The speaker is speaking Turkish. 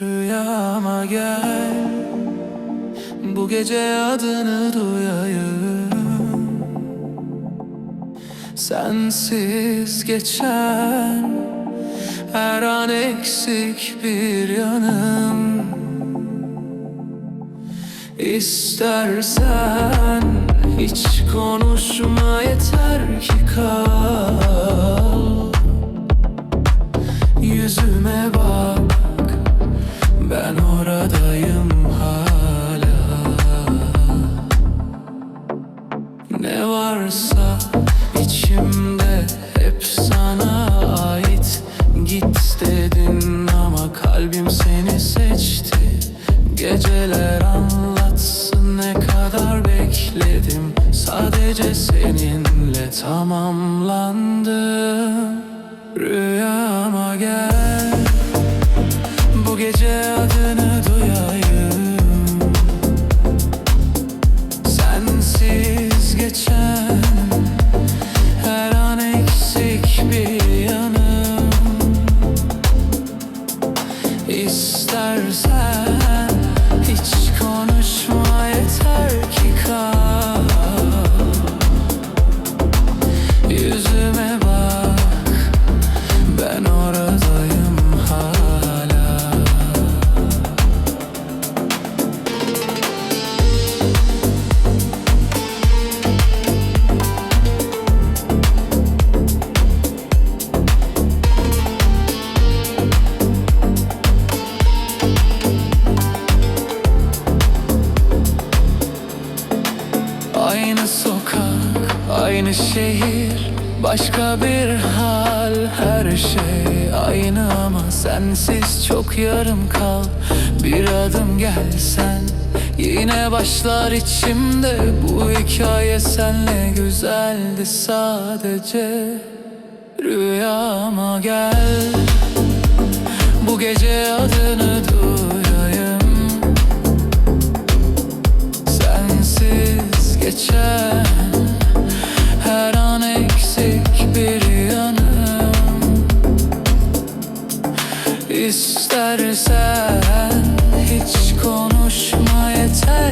Rüyama gel. Bu gece adını duyayım. Sensiz geçen Her an eksik bir yanım. İstersen hiç konuşma yeter ki kal. Yüzüme bak varsa içimde hep sana ait. Git dedin ama kalbim seni seçti. Geceler anlatsın ne kadar bekledim. Sadece seninle tamamlandı Rüyama gel. Bu gece adını duyayım. Sensiz geçen aynı şehir. Başka bir hal, her şey aynı ama Sensiz çok yarım kal. Bir adım gelsen Yine başlar içimde. Bu hikaye senle güzeldi sadece. Rüyama gel. Bu gece adını İstersen hiç konuşma yeter